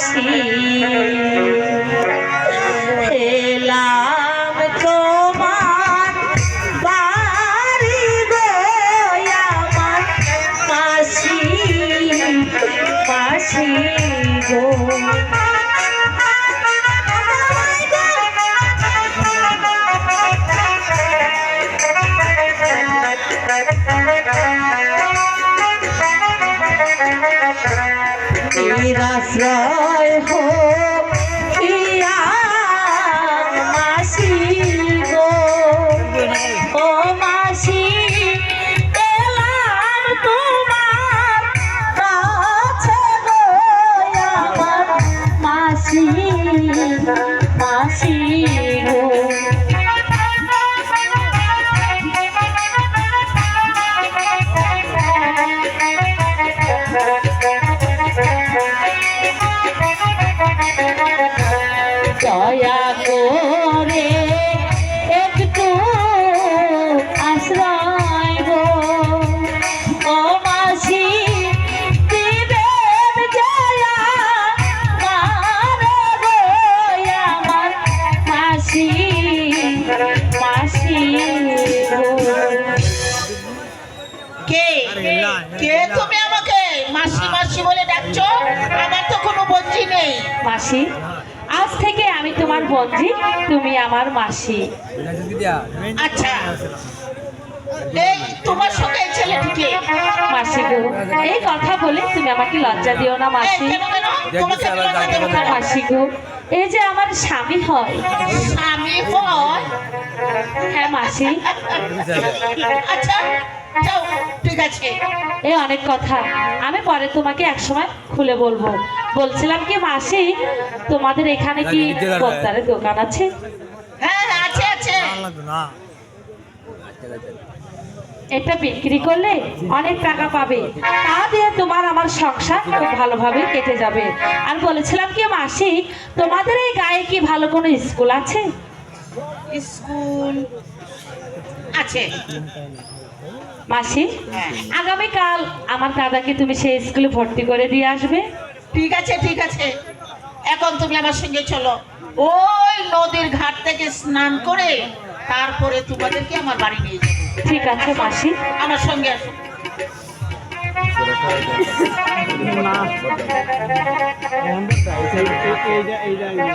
মাসি এলাম তোমার বাড়ি আমার মাসি মাসি গো। কে তুমি আমাকে মাসি মাসি বলে ডাকছো? আমার তো কোনো নেই। মাসি আজ থেকে আমি তোমার বন্ধি তুমি আমার মাসি। আচ্ছা। এই তোমার সঙ্গে ছেলেটিকে। মাসি গো এই কথা বলে তুমি আমাকে লজ্জা দিও না মাসি? মাসি গো এই যে আমার স্বামী হয়। স্বামী হয়? হ্যাঁ মাসি। আচ্ছা। যাও ঠিক আছে। এই অনেক কথা। আমি পরে তোমাকে এক সময় খুলে বলব। বলছিলাম কি মাসি তোমাদের এখানে কি বক্তারের দোকান আছে? হ্যাঁ হ্যাঁ আছে। আছে এটা বিক্রি করলে অনেক টাকা পাবে। তা দিয়ে তোমার আমার সংসার খুব ভালোভাবে কেটে যাবে। আর বলেছিলাম কি মাসি তোমাদের এই গায়ে কি ভালো কোনো স্কুল আছে? স্কুল আছে। মাসি হ্যাঁ। আগামীকাল আমার দাদাকে তুমি সেই স্কুলে ভর্তি করে দিয়ে আসবে। ঠিক আছে ঠিক আছে। এখন তুমি আমার সঙ্গে চলো। ওই নদীর ঘাট থেকে স্নান করে তারপরে তোমাদেরকে আমার বাড়ি নিয়ে যাব। ঠিক আছে মাসি। আমার সঙ্গে আসো। না